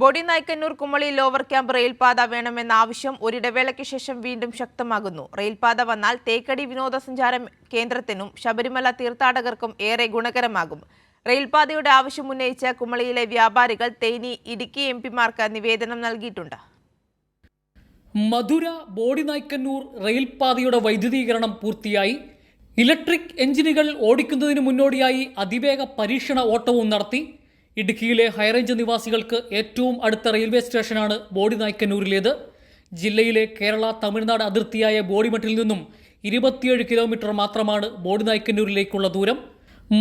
Body Nayakkanur Kumily lower camp റെയിൽപാത വേണമെന്ന ആവശ്യം ഒരിടവേളയ്ക്ക് ശേഷം വീണ്ടും ശക്തമാകുന്നു. റെയിൽപാത വന്നാൽ തേക്കടി വിനോദസഞ്ചാര കേന്ദ്രത്തിനും ശബരിമല തീർത്ഥാടകർക്കും ഏറെ ഗുണകരമാകും. റെയിൽപാതയുടെ ആവശ്യം ഉന്നയിച്ച കുമളിയിലെ വ്യാപാരികൾ തേനി ഇടുക്കി എം പിമാർക്ക് നിവേദനം നൽകിയിട്ടുണ്ട്. മധുര ബോഡി നായ്ക്കന്നൂർ റെയിൽപാതയുടെ വൈദ്യുതീകരണം പൂർത്തിയായി. ഇലക്ട്രിക് എഞ്ചിനുകൾ ഓടിക്കുന്നതിന് മുന്നോടിയായി അതിവേഗ പരീക്ഷണ ഓട്ടവും നടത്തി. ഇടുക്കിയിലെ ഹൈറേഞ്ച് നിവാസികൾക്ക് ഏറ്റവും അടുത്ത റെയിൽവേ സ്റ്റേഷനാണ് ബോഡി നായ്ക്കന്നൂരിലേത്. ജില്ലയിലെ കേരള തമിഴ്നാട് അതിർത്തിയായ ബോഡിമട്ടിൽ നിന്നും ഇരുപത്തിയേഴ് കിലോമീറ്റർ മാത്രമാണ് ബോഡി നായ്ക്കന്നൂരിലേക്കുള്ള ദൂരം.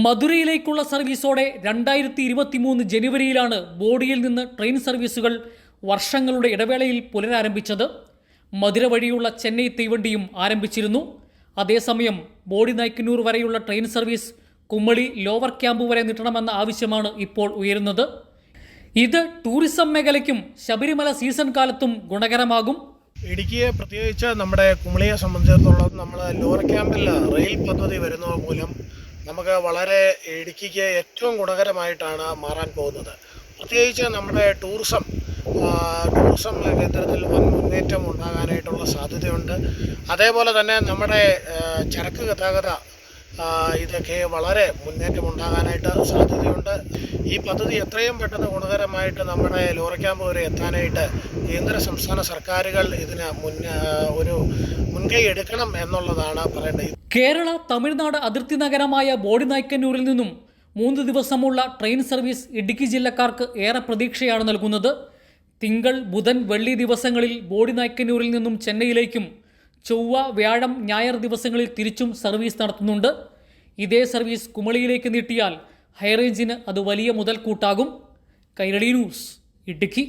മധുരയിലേക്കുള്ള സർവീസോടെ രണ്ടായിരത്തി ഇരുപത്തി മൂന്ന് ജനുവരിയിലാണ് ബോഡിയിൽ നിന്ന് ട്രെയിൻ സർവീസുകൾ വർഷങ്ങളുടെ ഇടവേളയിൽ പുനരാരംഭിച്ചത്. മധുര വഴിയുള്ള ചെന്നൈ തീവണ്ടിയും ആരംഭിച്ചിരുന്നു. അതേസമയം ബോഡി നായ്ക്കന്നൂർ വരെയുള്ള train service Kumily lower camp വരെ നീട്ടണമെന്ന ആവശ്യമാണ് ഇപ്പോൾ ഉയരുന്നത്. ഇത് ടൂറിസം മേഖലയ്ക്കും ശബരിമല സീസൺ കാലത്തും ഗുണകരമാകും. ഇടുക്കിയെ പ്രത്യേകിച്ച് നമ്മുടെ കുമളിയെ സംബന്ധിച്ചിടത്തോളം നമ്മൾ ലോവർ ക്യാമ്പിൽ റെയിൽ പദ്ധതി വരുന്നത് മൂലം നമുക്ക് വളരെ ഇടുക്കിക്ക് ഏറ്റവും ഗുണകരമായിട്ടാണ് മാറാൻ പോകുന്നത്. പ്രത്യേകിച്ച് നമ്മുടെ ടൂറിസം ടൂറിസം കേന്ദ്രത്തിൽ വൻ മുന്നേറ്റം ഉണ്ടാകാനായിട്ടുള്ള സാധ്യതയുണ്ട്. അതേപോലെ തന്നെ നമ്മുടെ ചരക്ക് ഗതാഗത ഇതൊക്കെ വളരെ മുന്നേറ്റം ഉണ്ടാകാനായിട്ട് സാധ്യതയുണ്ട്. ഈ പദ്ധതി എത്രയും പെട്ടെന്ന് ഗുണകരമായിട്ട് നമ്മുടെ ലോറ ക്യാമ്പ് വരെ എത്താനായിട്ട് കേന്ദ്ര സംസ്ഥാന സർക്കാരുകൾ ഇതിന് മുൻ ഒരു മുൻകൈ എടുക്കണം എന്നുള്ളതാണ് പറയേണ്ടത്. കേരള തമിഴ്നാട് അതിർത്തി നഗരമായ ബോഡിനായ്ക്കന്നൂരിൽ നിന്നും മൂന്ന് ദിവസമുള്ള ട്രെയിൻ സർവീസ് ഇടുക്കി ജില്ലക്കാർക്ക് ഏറെ പ്രതീക്ഷയാണ് നൽകുന്നത്. തിങ്കൾ ബുധൻ വെള്ളി ദിവസങ്ങളിൽ ബോഡിനായ്ക്കന്നൂരിൽ നിന്നും ചെന്നൈയിലേക്കും ചൊവ്വ വ്യാഴം ഞായർ ദിവസങ്ങളിൽ തിരിച്ചും സർവീസ് നടത്തുന്നുണ്ട്. ഇതേ സർവീസ് കുമളിയിലേക്ക് നീട്ടിയാൽ ഹൈറേഞ്ചിന് അത് വലിയ മുതൽക്കൂട്ടാകും. കൈരളി ന്യൂസ് ഇടുക്കി.